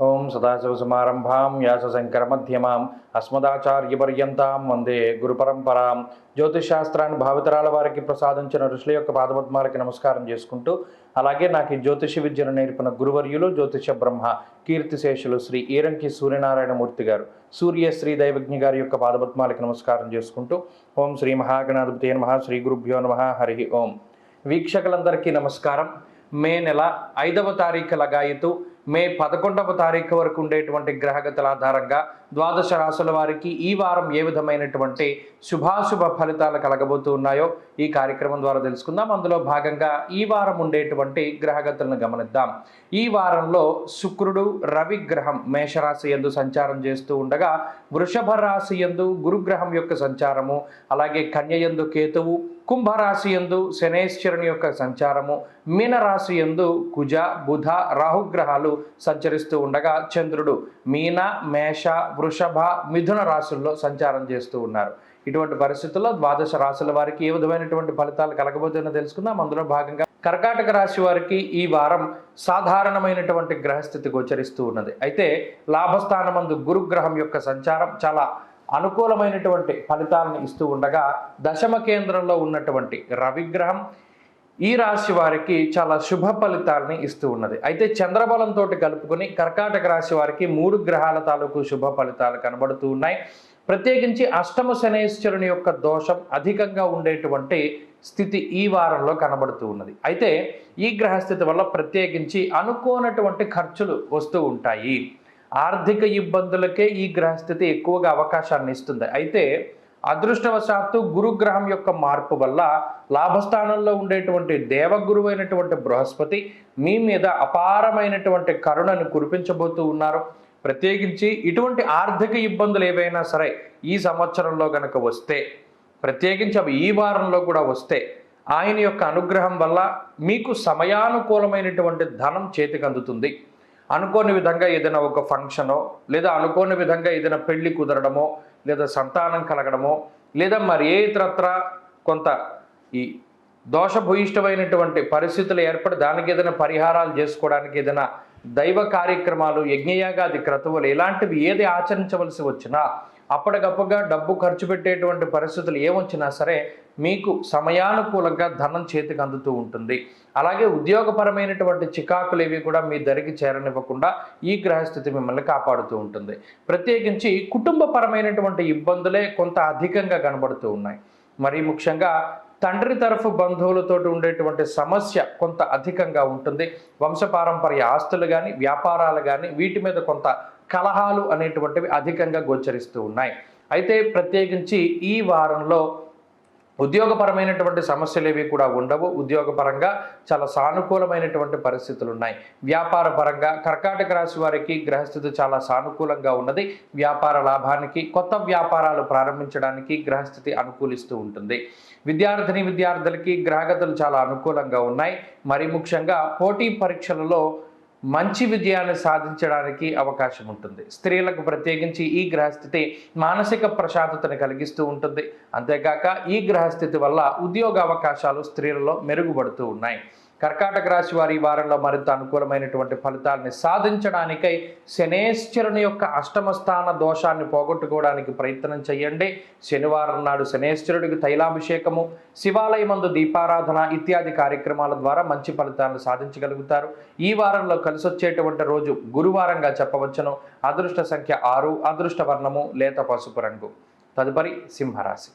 ఓం సదాశివసమారంభాం వ్యాసశంకరమధ్యమాం అస్మదాచార్యపర్యంతాం వందే గురుపరంపరాం. జ్యోతిషాస్త్రాన్ని భావితరాల వారికి ప్రసాదించిన ఋషుల యొక్క పాదపద్మాలకి నమస్కారం చేసుకుంటూ అలాగే నాకు ఈ జ్యోతిష విద్యను నేర్పిన గురువర్యులు జ్యోతిష బ్రహ్మ కీర్తిశేషులు శ్రీ ఈరంకి సూర్యనారాయణమూర్తి గారు సూర్య శ్రీ దైవజ్ఞ గారి యొక్క పాదపద్మాలకి నమస్కారం చేసుకుంటూ ఓం శ్రీ మహాగణాధిపతి నమ శ్రీ గురుభ్యో నమ హరి ఓం. వీక్షకులందరికీ నమస్కారం. మే నెల ఐదవ తారీఖు లగాయితూ మే పదకొండవ తారీఖు వరకు ఉండేటువంటి గ్రహగతుల ఆధారంగా ద్వాదశ రాసుల వారికి ఈ వారం ఏ విధమైనటువంటి శుభాశుభ ఫలితాలు కలగబోతూ ఉన్నాయో ఈ కార్యక్రమం ద్వారా తెలుసుకుందాం. అందులో భాగంగా ఈ వారం ఉండేటువంటి గ్రహగతులను గమనిద్దాం. ఈ వారంలో శుక్రుడు రవి గ్రహం మేషరాశి ఎందు సంచారం చేస్తూ ఉండగా వృషభ రాశి ఎందు గురుగ్రహం యొక్క సంచారము అలాగే కన్య ఎందు కేతువు కుంభరాశి ఎందు శనేశ్వరుని యొక్క సంచారము మీనరాశి ఎందు కుజ బుధ రాహుగ్రహాలు సంచరిస్తూ ఉండగా చంద్రుడు మీన మేష వృషభ మిథున రాశుల్లో సంచారం చేస్తూ ఉన్నారు. ఇటువంటి పరిస్థితుల్లో ద్వాదశ రాశుల వారికి ఏ విధమైనటువంటి ఫలితాలు కలగబోతుందో తెలుసుకుందాం. అందులో భాగంగా కర్కాటక రాశి వారికి ఈ వారం సాధారణమైనటువంటి గ్రహస్థితి గోచరిస్తూ ఉన్నది. అయితే లాభస్థానమందు గురుగ్రహం యొక్క సంచారం చాలా అనుకూలమైనటువంటి ఫలితాలను ఇస్తూ ఉండగా దశమ కేంద్రంలో ఉన్నటువంటి రవిగ్రహం ఈ రాశి వారికి చాలా శుభ ఫలితాలని ఇస్తూ ఉన్నది. అయితే చంద్రబలంతో కలుపుకొని కర్కాటక రాశి వారికి మూడు గ్రహాల తాలూకు శుభ ఫలితాలు కనబడుతూ ఉన్నాయి. ప్రత్యేకించి అష్టమ శనేశ్వరుని యొక్క దోషం అధికంగా ఉండేటువంటి స్థితి ఈ వారంలో కనబడుతూ ఉన్నది. అయితే ఈ గ్రహస్థితి వల్ల ప్రత్యేకించి అనుకోనటువంటి ఖర్చులు వస్తూ ఉంటాయి. ఆర్థిక ఇబ్బందులకే ఈ గ్రహస్థితి ఎక్కువగా అవకాశాన్ని ఇస్తుంది. అయితే అదృష్టవశాత్తు గురుగ్రహం యొక్క మార్పు వల్ల లాభస్థానంలో ఉండేటువంటి దేవగురువు అయినటువంటి బృహస్పతి మీ మీద అపారమైనటువంటి కరుణను కురిపించబోతూ ఉన్నారు. ప్రత్యేకించి ఇటువంటి ఆర్థిక ఇబ్బందులు ఏవైనా సరే ఈ సంవత్సరంలో కనుక వస్తే ప్రత్యేకించి అవి ఈ వారంలో కూడా వస్తే ఆయన యొక్క అనుగ్రహం వల్ల మీకు సమయానుకూలమైనటువంటి ధనం చేతికి అందుతుంది. అనుకోని విధంగా ఏదైనా ఒక ఫంక్షనో లేదా అనుకోని విధంగా ఏదైనా పెళ్ళి కుదరడమో లేదా సంతానం కలగడమో లేదా మరి ఏ ఇతరత్ర కొంత ఈ దోషభూయిష్టమైనటువంటి పరిస్థితులు ఏర్పడి దానికి ఏదైనా పరిహారాలు చేసుకోవడానికి ఏదైనా దైవ కార్యక్రమాలు యజ్ఞయాగాది క్రతువులు ఇలాంటివి ఏది ఆచరించవలసి వచ్చినా అప్పటికప్పుగా డబ్బు ఖర్చు పెట్టేటువంటి పరిస్థితులు ఏమొచ్చినా సరే మీకు సమయానుకూలంగా ధనం చేతికి అందుతూ ఉంటుంది. అలాగే ఉద్యోగపరమైనటువంటి చికాకులు ఏవి కూడా మీ దరికి చేరనివ్వకుండా ఈ గ్రహస్థితి మిమ్మల్ని కాపాడుతూ ఉంటుంది. ప్రత్యేకించి కుటుంబపరమైనటువంటి ఇబ్బందులే కొంత అధికంగా కనబడుతూ ఉన్నాయి. మరీ ముఖ్యంగా తండ్రి తరఫు బంధువులతో ఉండేటువంటి సమస్య కొంత అధికంగా ఉంటుంది. వంశపారంపర్య ఆస్తులు కానీ వ్యాపారాలు కానీ వీటి మీద కొంత కలహాలు అనేటువంటివి అధికంగా గోచరిస్తూ ఉన్నాయి. అయితే ప్రత్యేకించి ఈ వారంలో ఉద్యోగపరమైనటువంటి సమస్యలు ఏవి కూడా ఉండవు. ఉద్యోగపరంగా చాలా సానుకూలమైనటువంటి పరిస్థితులు ఉన్నాయి. వ్యాపార పరంగా కర్కాటక రాశి వారికి గ్రహస్థితి చాలా సానుకూలంగా ఉన్నది. వ్యాపార లాభానికి కొత్త వ్యాపారాలు ప్రారంభించడానికి గ్రహస్థితి అనుకూలిస్తూ ఉంటుంది. విద్యార్థిని విద్యార్థులకి గ్రహగతులు చాలా అనుకూలంగా ఉన్నాయి. మరి ముఖ్యంగా పోటీ పరీక్షలలో మంచి విజయాన్ని సాధించడానికి అవకాశం ఉంటుంది. స్త్రీలకు ప్రత్యేకించి ఈ గ్రహస్థితి మానసిక ప్రశాంతతను కలిగిస్తూ ఉంటుంది. అంతేకాక ఈ గ్రహస్థితి వల్ల ఉద్యోగ అవకాశాలు స్త్రీలలో మెరుగుపడుతూ ఉన్నాయి. కర్కాటక రాశి వారి వారంలో మరింత అనుకూలమైనటువంటి ఫలితాలని సాధించడానికై శనేశ్వరుని యొక్క అష్టమ స్థాన దోషాన్ని పోగొట్టుకోవడానికి ప్రయత్నం చేయండి. శనివారం నాడు శనేశ్వరుడికి తైలాభిషేకము శివాలయమందు దీపారాధన ఇత్యాది కార్యక్రమాల ద్వారా మంచి ఫలితాలను సాధించగలుగుతారు. ఈ వారంలో కలిసొచ్చేటువంటి రోజు గురువారంగా చెప్పవచ్చును. అదృష్ట సంఖ్య ఆరు అదృష్ట వర్ణము లేత పసుపు రంగు. తదుపరి సింహరాశి.